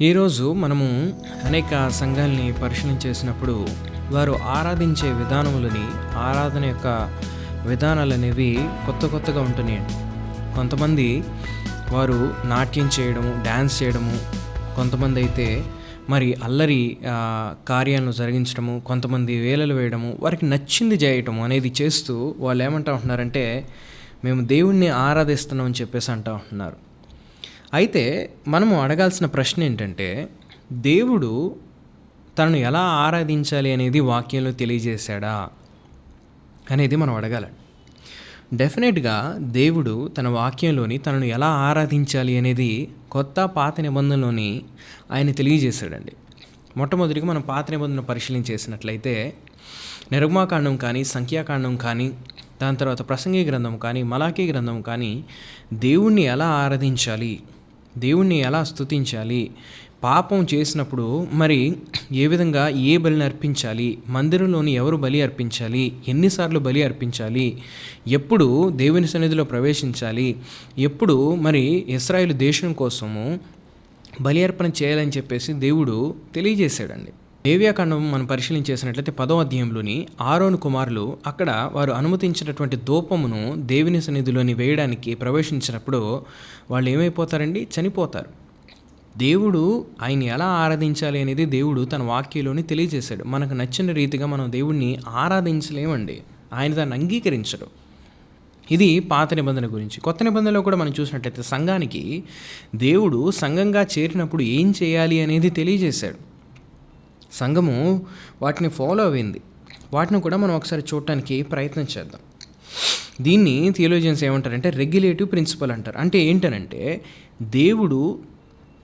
ఈరోజు మనము అనేక సంఘాల్ని పరిశీలన చేసినప్పుడు వారు ఆరాధించే విధానములని ఆరాధన యొక్క విధానాలు అనేవి కొత్త కొత్తగా ఉంటున్నాయండి కొంతమంది వారు నాట్యం చేయడము డ్యాన్స్ చేయడము కొంతమంది అయితే మరి అల్లరి కార్యాలను జరిగించడము కొంతమంది వేలలు వేయడము వారికి నచ్చింది చేయటము అనేది చేస్తూ వాళ్ళు ఏమంటా ఉంటున్నారంటే మేము దేవుణ్ణి ఆరాధిస్తున్నామని చెప్పేసి అంటా ఉంటున్నారు. అయితే మనము అడగాల్సిన ప్రశ్న ఏంటంటే దేవుడు తనను ఎలా ఆరాధించాలి అనేది వాక్యంలో తెలియజేశాడా అనేది మనం అడగాలండి డెఫినెట్గా దేవుడు తన వాక్యంలోని తనను ఎలా ఆరాధించాలి అనేది కొత్త పాత నిబంధనలోని ఆయన తెలియజేశాడండి. మొట్టమొదటిగా మనం పాత నిబంధన పరిశీలన చేసినట్లయితే నిర్మాకాండం కానీ సంఖ్యాకాండం కానీ దాని తర్వాత ప్రసంగి గ్రంథం కానీ మలాఖీ గ్రంథం కానీ దేవుణ్ణి ఎలా ఆరాధించాలి దేవుణ్ణి ఎలా స్థుతించాలి పాపం చేసినప్పుడు మరి ఏ విధంగా ఏ బలిని అర్పించాలి? మందిరంలోని ఎవరు బలి అర్పించాలి? ఎన్నిసార్లు బలి అర్పించాలి? ఎప్పుడు దేవుని సన్నిధిలో ప్రవేశించాలి? ఎప్పుడు మరి ఇస్రాయేల్ దేశం కోసము బలి అర్పణ చేయాలని చెప్పేసి దేవుడు తెలియజేశాడండి. దేవ్యాకాండం మనం పరిశీలన చేసినట్లయితే పదో అధ్యాయంలోని ఆరోను కుమారులు అక్కడ వారు అనుమతించినటువంటి దూపమును దేవుని సన్నిధిలోని వేయడానికి ప్రవేశించినప్పుడు వాళ్ళు ఏమైపోతారండి? చనిపోతారు. దేవుడు ఆయన ఎలా ఆరాధించాలి అనేది దేవుడు తన వాక్యంలోని తెలియజేశాడు. మనకు నచ్చిన రీతిగా మనం దేవుణ్ణి ఆరాధించలేమండి. ఆయన దాన్ని అంగీకరించడు. ఇది పాత నిబంధన గురించి. కొత్త నిబంధనలో కూడా మనం చూసినట్లయితే సంఘానికి దేవుడు సంఘంగా చేరినప్పుడు ఏం చేయాలి అనేది తెలియజేశాడు. సంఘము వాటిని ఫాలో అయింది. వాటిని కూడా మనం ఒకసారి చూడటానికి ప్రయత్నం చేద్దాం. దీన్ని థియోలోజియన్స్ ఏమంటారంటే రెగ్యులేటివ్ ప్రిన్సిపల్ అంటారు. అంటే ఏంటనంటే దేవుడు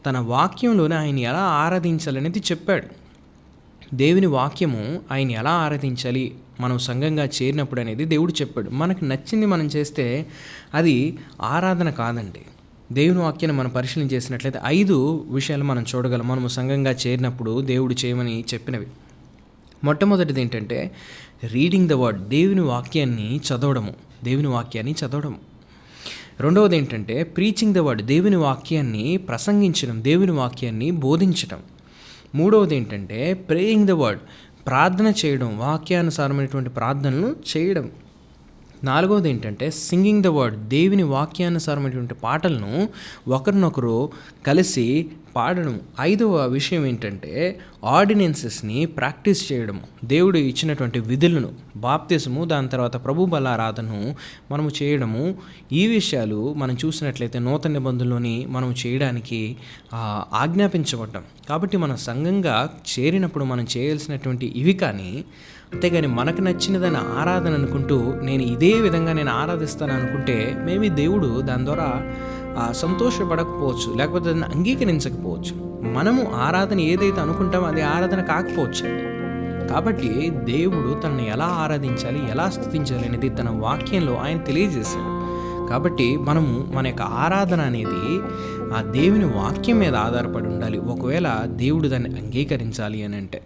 తన వాక్యంలోనే ఆయన ఎలా ఆరాధించాలనేది చెప్పాడు. దేవుని వాక్యము ఆయన ఎలా ఆరాధించాలి మనం సంఘంగా చేరినప్పుడు అనేది దేవుడు చెప్పాడు. మనకు నచ్చింది మనం చేస్తే అది ఆరాధన కాదండి. దేవుని వాక్యాన్ని మనం పరిశీలన చేసినట్లయితే ఐదు విషయాలు మనం చూడగలం. మనము సంఘంగా చేరినప్పుడు దేవుడు చేయమని చెప్పినవి. మొట్టమొదటిది ఏంటంటే రీడింగ్ ద వర్డ్ దేవుని వాక్యాన్ని చదవడము. దేవుని వాక్యాన్ని చదవడము. రెండవది ఏంటంటే ప్రీచింగ్ ద వర్డ్ దేవుని వాక్యాన్ని ప్రసంగించడం దేవుని వాక్యాన్ని బోధించడం. మూడవది ఏంటంటే ప్రేయింగ్ ద వర్డ్ ప్రార్థన చేయడం వాక్యానుసారమైనటువంటి ప్రార్థనలు చేయడం. నాలుగవది ఏంటంటే సింగింగ్ ద వర్డ్ దేవుని వాక్యానుసారమైనటువంటి పాటలను ఒకరినొకరు కలిసి పాడడం ఐదవ విషయం ఏంటంటే ఆర్డినెన్సెస్ని ప్రాక్టీస్ చేయడం దేవుడు ఇచ్చినటువంటి విధులను బాప్తిసము దాని తర్వాత ప్రభు బలారాధను మనము చేయడము. ఈ విషయాలు మనం చూసినట్లయితే నూతన నిబంధనలోని మనం చేయడానికి ఆజ్ఞాపించబడ్డం. కాబట్టి మన సంఘంగా చేరినప్పుడు మనం చేయాల్సినటువంటి ఇవి కానీ అంతేగాని మనకు నచ్చినదని ఆరాధన అనుకుంటూ నేను ఇదే విధంగా నేను ఆరాధిస్తాను అనుకుంటే మేబీ దేవుడు దాని ద్వారా సంతోషపడకపోవచ్చు లేకపోతే దాన్ని అంగీకరించకపోవచ్చు. మనము ఆరాధన ఏదైతే అనుకుంటామో అది ఆరాధన కాకపోవచ్చు. కాబట్టి దేవుడు తనను ఎలా ఆరాధించాలి ఎలా స్థుతించాలి అనేది తన వాక్యంలో ఆయన తెలియజేశాడు. కాబట్టి మనము మన యొక్క ఆరాధన అనేది ఆ దేవుని వాక్యం మీద ఆధారపడి ఉండాలి. ఒకవేళ దేవుడు దాన్ని అంగీకరించాలి అని అంటే.